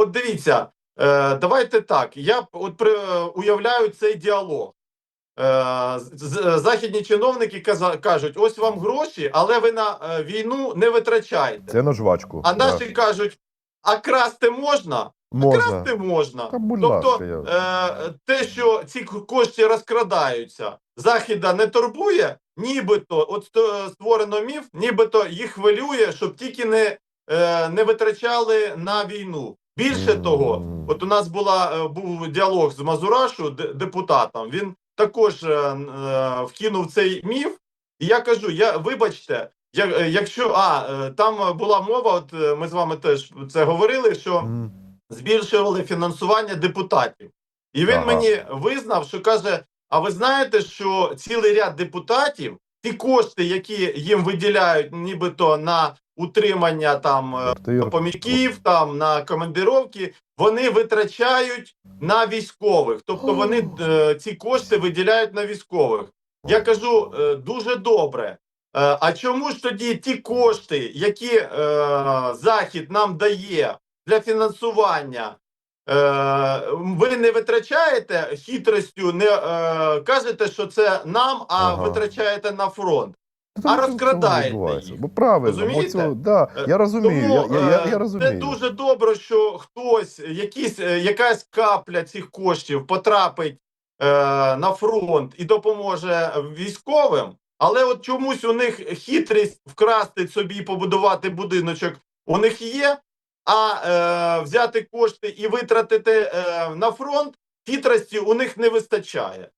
от дивіться, е, давайте так. Я от при, е, уявляю цей діалог. Е, з- західні чиновники кажуть: ось вам гроші, але ви на е, війну не витрачаєте. Це на жвачку. А наші кажуть: а красти можна? Можна. Красти можна. Та, тобто, е, те, що ці кошти розкрадаються, Західа не турбує, нібито от створено міф, нібито їх хвилює, щоб тільки не, е, не витрачали на війну. Більше того, от у нас була е, був діалог з Мазурашу, депутатом. Він також е, е, вкинув цей міф. І я кажу: я вибачте, я, якщо а там була мова, от ми з вами теж це говорили, що збільшували фінансування депутатів. І він Ага. мені визнав, що каже: А ви знаєте, що цілий ряд депутатів, ті кошти, які їм виділяють, нібито на утримання там е, Квартир. помічків, там на командировки, вони витрачають на військових. Тобто вони е, ці кошти виділяють на військових. Я кажу е, дуже добре. А чому ж тоді ті кошти, які е, Захід нам дає для фінансування, е, ви не витрачаєте хитростю, не е, кажете, що це нам, а Ага. витрачаєте на фронт. А розкрадаєте їх. Бо правильно, бо цього- да, я розумію, Тому, я, я, я, е, я розумію. Це дуже добре, що хтось, якісь, е, якась капля цих коштів потрапить е, на фронт і допоможе військовим. Але от чомусь у них хитрість вкрасти собі і побудувати будиночок у них є, а е, взяти кошти і витратити е, на фронт хитрості у них не вистачає.